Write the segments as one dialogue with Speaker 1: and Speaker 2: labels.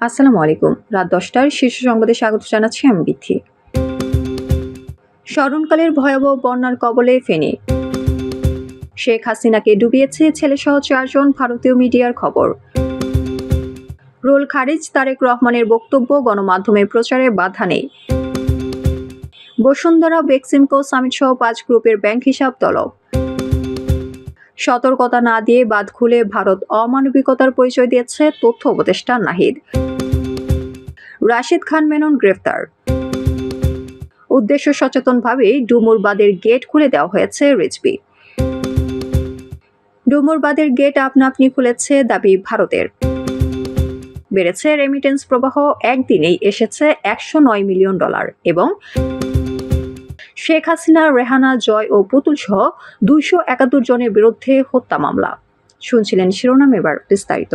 Speaker 1: আসসালামু আলাইকুম। রাত দশটার শীর্ষ সংবাদে স্বাগত জানাচ্ছি আমি বিথি। স্মরণকালের ভয়াবহ বন্যার কবলে ফেনী। শেখ হাসিনাকে ডুবিয়েছে ছেলেসহ চারজন ভারতীয় মিডিয়ার খবর। রোল খারিজ, তারেক রহমানের বক্তব্য, গণমাধ্যমে প্রচারে বাধা নেই। বসুন্ধরা, বেক্সিমকো, সামিট সহ পাঁচ গ্রুপের ব্যাংক হিসাব তলব। সতর্কতা না দিয়ে বাদ খুলে ভারত অমানবিকতার পরিচয় দিয়েছে তথ্য উপদেষ্টা নাহিদ। রাশিদ খান মেনন গ্রেফতার। উদ্দেশ্য সচেতনভাবেই ডুমুরবাদের গেট খুলে দেওয়া হয়েছে রিজবি ডুমুরবাদের গেট আপনা আপনি খুলেছে দাবি ভারতের। বেড়েছে রেমিটেন্স প্রবাহ, একদিনেই এসেছে একশো নয় মিলিয়ন ডলার এবং শেখ হাসিনা, রেহানা, জয় ও পুতুল সহ দুইশো একাত্তর জনের বিরুদ্ধে হত্যা মামলা। শুনছিলেন শিরোনাম এবার বিস্তারিত।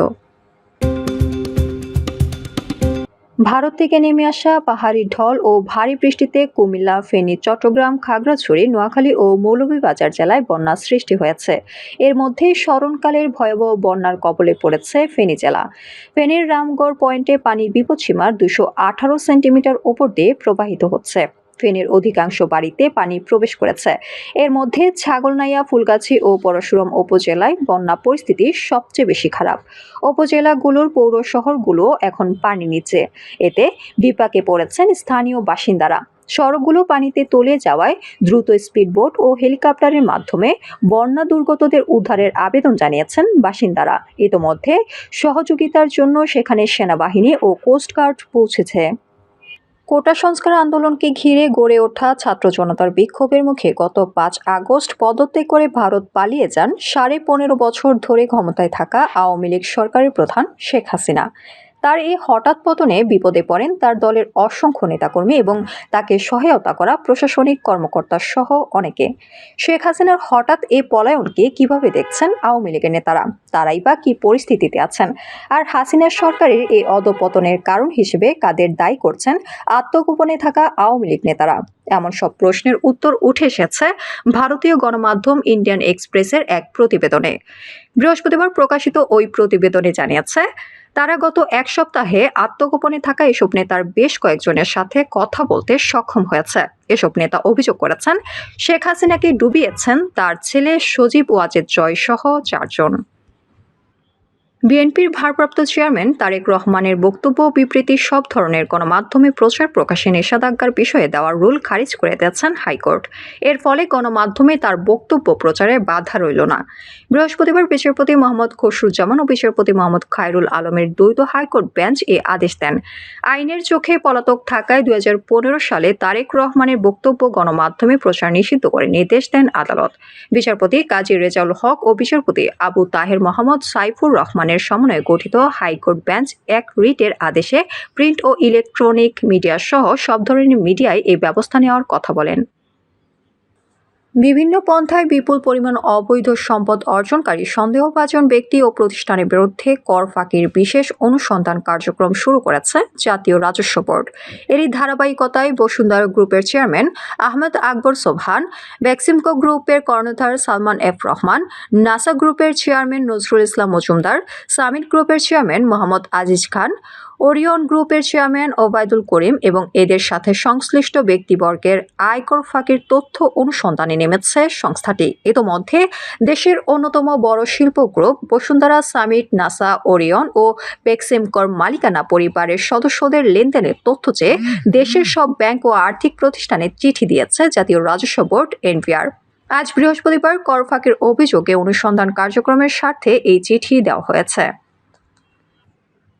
Speaker 1: ভারত থেকে নেমে আসা পাহাড়ি ঢল ও ভারী বৃষ্টিতে কুমিল্লা, ফেনী, চট্টগ্রাম, খাগড়াছড়ি, নোয়াখালী ও মৌলভীবাজার জেলায় বন্যা সৃষ্টি হয়েছে। এর মধ্যে স্মরণকালের ভয়াবহ বন্যার কবলে পড়েছে ফেনী জেলা। ফেনীর রামগড় পয়েন্টে পানির বিপদসীমার দুশো আঠারো সেন্টিমিটার ওপর দিয়ে প্রবাহিত হচ্ছে। ফেনীর অধিকাংশ বাড়িতে পানি প্রবেশ করেছে। এর মধ্যে ছাগলনাইয়া, ফুলগাছি ও পরশুরাম উপজেলায় বন্যা পরিস্থিতি সবচেয়ে বেশি খারাপ। উপজেলাগুলোর পৌর শহরগুলো এখন পানি নিচে। এতে বিপাকে পড়েছেন স্থানীয় বাসিন্দারা। সড়কগুলো পানিতে তলে যাওয়ায় দ্রুত স্পিডবোট ও হেলিকপ্টারের মাধ্যমে বন্যা দুর্গতদের উদ্ধারের আবেদন জানিয়েছেন বাসিন্দারা। ইতোমধ্যে সহযোগিতার জন্য সেখানে সেনাবাহিনী ও কোস্টগার্ড পৌঁছেছে। কোটা সংস্কার আন্দোলনকে ঘিরে গড়ে ওঠা ছাত্র জনতার বিক্ষোভের মুখে গত পাঁচ আগস্ট পদত্যাগ করে ভারত পালিয়ে যান সাড়ে পনেরো বছর ধরে ক্ষমতায় থাকা আওয়ামী লীগ সরকারের প্রধান শেখ হাসিনা। তার এই হঠাৎ পতনে বিপদে পড়েন তার দলের অসংখ্য নেতাকর্মী এবং তাকে সহায়তা করা প্রশাসনিক কর্মকর্তা সহ অনেকে। শেখ হাসিনার হঠাৎ এই পলায়নকে কীভাবে দেখছেন আওয়ামী লীগের নেতারা? তারাই বা কি পরিস্থিতিতে আছেন? আর হাসিনার সরকারের এই অধপতনের কারণ হিসেবে কাদের দায়ী করছেন আত্মগোপনে থাকা আওয়ামী লীগ নেতারা? এমন সব প্রশ্নের উত্তর উঠে এসেছে ভারতীয় গণমাধ্যম ইন্ডিয়ান এক্সপ্রেসের এক প্রতিবেদনে। বৃহস্পতিবার প্রকাশিত ওই প্রতিবেদনে জানিয়েছে তারা গত এক সপ্তাহে আত্মগোপনে থাকা এসব নেতার বেশ কয়েকজনের সাথে কথা বলতে সক্ষম হয়েছে। এসব নেতা অভিযোগ করেছেন, শেখ হাসিনাকে ডুবিয়েছেন তার ছেলে সজীব ওয়াজেদ জয় সহ চারজন। বিএনপির ভারপ্রাপ্ত চেয়ারম্যান তারেক রহমানের বক্তব্য বিবৃতি সব ধরনের গণমাধ্যমে প্রচার প্রকাশে নিষেধাজ্ঞার বিষয়ে দেওয়ার রুল খারিজ করে দিয়েছেন হাইকোর্ট। এর ফলে গণমাধ্যমে তার বক্তব্য প্রচারে বাধা রইল না। বৃহস্পতিবার বিচারপতি মোহাম্মদ খসরুজ্জামান ও বিচারপতি মোহাম্মদ খায়রুল আলমের দ্বৈত হাইকোর্ট বেঞ্চ এ আদেশ দেন। আইনের চোখে পলাতক থাকায় দু হাজার পনেরো সালে তারেক রহমানের বক্তব্য গণমাধ্যমে প্রচার নিষিদ্ধ করে নির্দেশ দেন আদালত। বিচারপতি কাজী রেজাউল হক ও বিচারপতি আবু তাহের মোহাম্মদ সাইফুর রহমানের সমন্বয়ে গঠিত হাইকোর্ট বেঞ্চ এক রিটের আদেশে প্রিন্ট ও ইলেকট্রনিক মিডিয়া সহ সব ধরনের মিডিয়ায় এই ব্যবস্থা নেওয়ার কথা বলেন। বিভিন্ন পন্থায় বিপুল পরিমাণ অবৈধ সম্পদ অর্জনকারী সন্দেহভাজন ব্যক্তি ও প্রতিষ্ঠানের বিরুদ্ধে কর ফাঁকির বিশেষ অনুসন্ধান কার্যক্রম শুরু করেছে জাতীয় রাজস্ব বোর্ড। এরই ধারাবাহিকতায় বসুন্ধরা গ্রুপের চেয়ারম্যান আহমেদ আকবর সোভান ভ্যাক্সিমকো গ্রুপের কর্ণধার সালমান এফ রহমান, নাসা গ্রুপের চেয়ারম্যান নজরুল ইসলাম মজুমদার সামিট গ্রুপের চেয়ারম্যান মোহাম্মদ আজিজ খান, ওরিয়ন গ্রুপের চেয়ারম্যান ওবায়দুল করিম এবং এদের সাথে সংশ্লিষ্ট ব্যক্তিবর্গের আয়কর ফাঁকির তথ্য অনুসন্ধানে নেমেছে সংস্থাটি। ইতোমধ্যে দেশের অন্যতম বড় শিল্প group Bashundhara Summit Nassa Orion ও পেক্সিমকর মালিকানা পরিবারের সদস্যদের লেনদেনের তথ্য চেয়ে দেশের সব ব্যাংক ও আর্থিক প্রতিষ্ঠানে চিঠি দিয়েছে জাতীয় রাজস্ব বোর্ড এনভিআর। আজ বৃহস্পতিবার কর ফাঁকির অভিযোগে অনুসন্ধান কার্যক্রমের স্বার্থে এই চিঠি দেওয়া হয়েছে।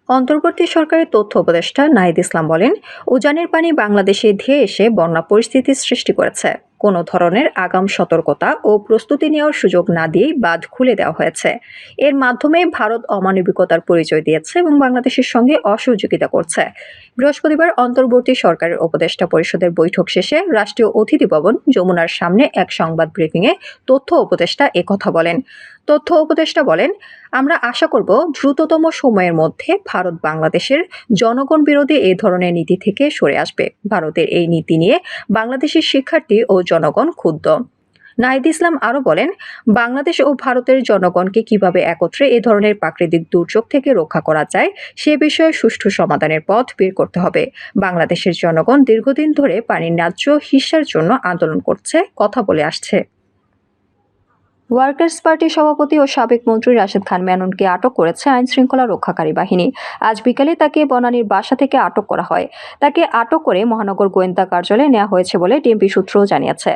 Speaker 1: অন্তর্বর্তী সরকারের তথ্য উপদেষ্টা নাহিদ ইসলাম বলেন উজানের পানি বাংলাদেশে ধেয়ে এসে বন্যা পরিস্থিতির সৃষ্টি করেছে। কোনো ধরনের আগাম সতর্কতা ও প্রস্তুতি নেওয়ার সুযোগ না দিয়েই বাদ খুলে দেওয়া হয়েছে। এর মাধ্যমে ভারত অমানবিকতার পরিচয় দিয়েছে এবং বাংলাদেশের সঙ্গে অসহযোগিতা করছে। বৃহস্পতিবার অন্তর্বর্তী সরকারের উপদেষ্টা পরিষদের বৈঠক শেষে রাষ্ট্রীয় অতিথি ভবন যমুনার সামনে এক সংবাদ ব্রিফিংয়ে তথ্য উপদেষ্টা একথা বলেন। তথ্য উপদেষ্টা বলেন, আমরা আশা করব দ্রুততম সময়ের মধ্যে ভারত বাংলাদেশের জনগণ বিরোধী এই ধরনের নীতি থেকে সরে আসবে। ভারতের এই নীতি নিয়ে বাংলাদেশের শিক্ষার্থী ও জনগণ ক্ষুব্ধ। নাহিদ ইসলাম আরও বলেন, বাংলাদেশ ও ভারতের জনগণকে কীভাবে একত্রে এ ধরনের প্রাকৃতিক দুর্যোগ থেকে রক্ষা করা যায়, সে বিষয়ে সুষ্ঠু সমাধানের পথ বের করতে হবে। বাংলাদেশের জনগণ দীর্ঘদিন ধরে পানির ন্যায্য হিস্যার জন্য আন্দোলন করছে, কথা বলে আসছে। ওয়ার্কার্স পার্টির সভাপতি ও সাবেক মন্ত্রী রাশেদ খান মেননকে আটক করেছে আইন শৃঙ্খলা রক্ষাকারী বাহিনী। আজ বিকেলে তাকে বনানীর বাসা থেকে আটক করা হয়। তাকে আটক করে মহানগর গোয়েন্দা কার্যালয়ে নেওয়া হয়েছে বলে ডিএমপি সূত্রও জানিয়েছে।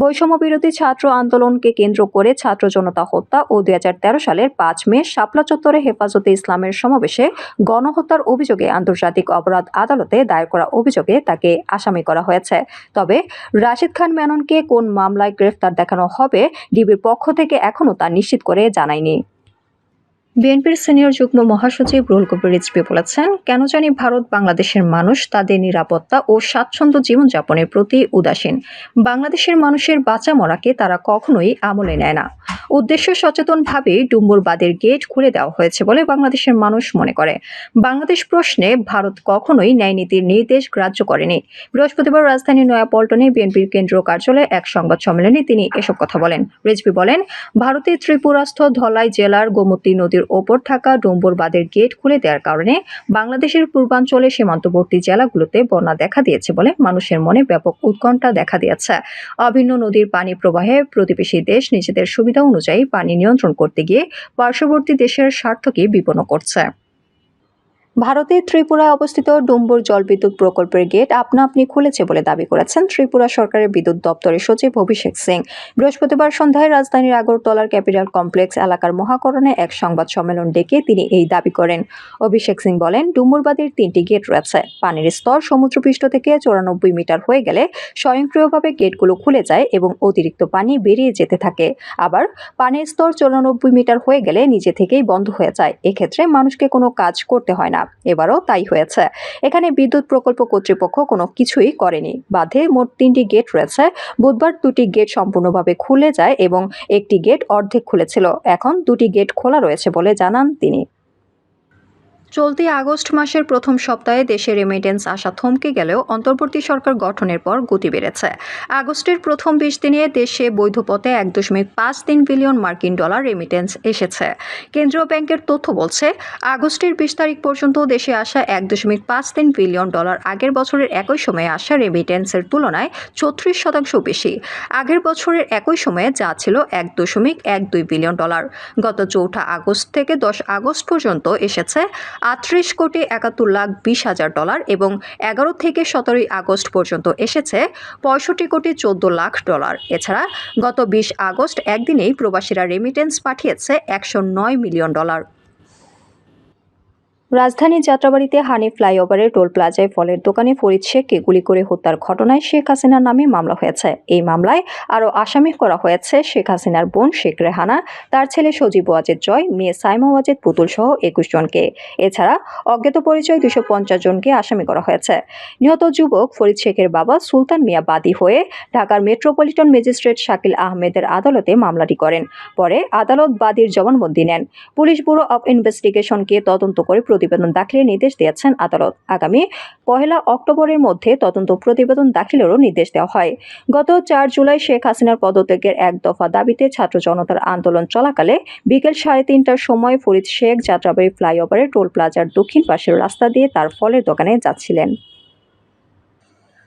Speaker 1: বৈষম্য বিরোধী ছাত্র আন্দোলনকে কেন্দ্র করে ছাত্র জনতা হত্যা ও দু হাজার তেরো সালের পাঁচ মে শাপলা চত্বরে হেফাজতে ইসলামের সমাবেশে গণহত্যার অভিযোগে আন্তর্জাতিক অপরাধ আদালতে দায়ের করা অভিযোগে তাকে আসামি করা হয়েছে। তবে রাশেদ খান মেননকে কোন মামলায় গ্রেফতার দেখানো হবে, ডিবির পক্ষ থেকে এখনও তা নিশ্চিত করে জানায়নি। বিএনপির সিনিয়র যুগ্ম মহাসচিব রুল কবির বলেছেন, কেন জানি ভারত বাংলাদেশের মানুষ তাদের নিরাপত্তা ও স্বাচ্ছন্দ্য জীবনযাপনের প্রতি উদাসীন। বাংলাদেশের মানুষের বাঁচা মরাকে তারা কখনোই আমলে নেয় না। উদ্দেশ্য সচেতনভাবে ডুম্বুরবাদের গেট খুলে দেওয়া হয়েছে বলে বাংলাদেশের মানুষ মনে করে। বাংলাদেশ প্রশ্নে ভারত কখনোই ন্যায় নীতির নির্দেশ গ্রাহ্য করেনি। বৃহস্পতিবার রাজধানী নয়াপল্টনে বিএনপির কেন্দ্রীয় কার্যালয়ে এক সংবাদ সম্মেলনে তিনি এসব কথা বলেন। রিজভী বলেন, ভারতের ত্রিপুরাস্থ ধলাই জেলার গোমতী নদীর ওপর থাকা ডুম্বুর বাঁধের গেট খুলে দেওয়ার কারণে বাংলাদেশের পূর্বাঞ্চলে সীমান্তবর্তী জেলাগুলোতে বন্যা দেখা দিয়েছে বলে মানুষের মনে ব্যাপক উৎকণ্ঠা দেখা দিয়েছে। অভিন্ন নদীর পানি প্রবাহে প্রতিবেশী দেশ নিজেদের সুবিধা অনুযায়ী পানি নিয়ন্ত্রণ করতে গিয়ে পার্শ্ববর্তী দেশের স্বার্থকে বিপন্ন করছে। ভারতের ত্রিপুরায় অবস্থিত ডুম্বুর জলবিদ্যুৎ প্রকল্পের গেট আপনা আপনি খুলেছে বলে দাবি করেছেন ত্রিপুরা সরকারের বিদ্যুৎ দপ্তরের সচিব অভিষেক সিং। বৃহস্পতিবার সন্ধ্যায় রাজধানীর আগরতলার ক্যাপিটাল কমপ্লেক্স এলাকার মহাকরণে এক সংবাদ সম্মেলন ডেকে তিনি এই দাবি করেন। অভিষেক সিং বলেন, ডুম্বুরবাদের তিনটি গেট রয়েছে। পানির স্তর সমুদ্রপৃষ্ঠ থেকে চৌরানব্বই মিটার হয়ে গেলে স্বয়ংক্রিয়ভাবে গেটগুলো খুলে যায় এবং অতিরিক্ত পানি বেরিয়ে যেতে থাকে। আবার পানির স্তর চৌরানব্বই মিটার হয়ে গেলে নিজে থেকেই বন্ধ হয়ে যায়। এক্ষেত্রে মানুষকে কোনো কাজ করতে হয় না। এবারও তাই হয়েছে। এখানে বিদ্যুৎ প্রকল্প কর্তৃপক্ষ কোনো কিছুই করেনি। বাঁধে মোট তিনটি গেট রয়েছে। বুধবার দুটি গেট সম্পূর্ণভাবে খুলে যায় এবং একটি গেট অর্ধেক খুলেছিল। এখন দুটি গেট খোলা রয়েছে বলে জানান তিনি। চলতি আগস্ট মাসের প্রথম সপ্তাহে দেশে রেমিটেন্স আসা থমকে গেলেও অন্তর্বর্তী সরকার গঠনের পর গতি বেড়েছে। আগস্টের প্রথম বিশ দিনে দেশে বৈধ পথে এক দশমিক পাঁচ তিন বিলিয়ন মার্কিন ডলার রেমিটেন্স এসেছে। কেন্দ্রীয় ব্যাংকের তথ্য বলছে, আগস্টের বিশ তারিখ পর্যন্ত দেশে আসা এক দশমিক পাঁচ তিন বিলিয়ন ডলার আগের বছরের একই সময়ে আসা রেমিটেন্সের তুলনায় ছত্রিশ শতাংশ বেশি। আগের বছরের একই সময়ে যা ছিল এক দশমিক এক দুই বিলিয়ন ডলার। গত চৌঠা আগস্ট থেকে দশ আগস্ট পর্যন্ত এসেছে আটত্রিশ কোটি একাত্তর লাখ বিশ হাজার ডলার এবং এগারো থেকে সতেরোই আগস্ট পর্যন্ত এসেছে পঁয়ষট্টি কোটি চোদ্দ লাখ ডলার। এছাড়া গত বিশ আগস্ট একদিনেই প্রবাসীরা রেমিটেন্স পাঠিয়েছে একশো নয় মিলিয়ন ডলার। রাজধানীর যাত্রাবাড়িতে হানি ফ্লাইওভারে টোল প্লাজায় ফলের দোকানে ফরিদ শেখকে গুলি করে হত্যার ঘটনায় শেখ হাসিনার নামে মামলা হয়েছে। এই মামলায় আরও আসামি করা হয়েছে শেখ হাসিনার বোন শেখ রেহানা, তার ছেলে সজীব ওয়াজেদ জয়, মেয়ে সাইমা ওয়াজেদ পুতুল সহ একুশ জনকে। এছাড়া অজ্ঞাত পরিচয় দুশো পঞ্চাশ জনকে আসামি করা হয়েছে। নিহত যুবক ফরিদ শেখের বাবা সুলতান মিয়া বাদী হয়ে ঢাকার মেট্রোপলিটন ম্যাজিস্ট্রেট শাকিল আহমেদের আদালতে মামলাটি করেন। পরে আদালত বাদীর জবানবন্দি নেন। পুলিশ ব্যুরো অব ইনভেস্টিগেশনকে তদন্ত করে প্রতিবেদন দাখিলের নির্দেশ দিয়েছেন আদালত। আগামী পহেলা অক্টোবরের মধ্যে তদন্ত প্রতিবেদন দাখিলেরও নির্দেশ দেওয়া হয়। গত চার জুলাই শেখ হাসিনার পদত্যাগের এক দফা দাবিতে ছাত্র জনতার আন্দোলন চলাকালে বিকেল সাড়ে তিনটার সময় ফরিদ শেখ যাত্রাবাড়ি ফ্লাইওভারে টোল প্লাজার দক্ষিণ পাশের রাস্তা দিয়ে তার ফলের দোকানে যাচ্ছিলেন।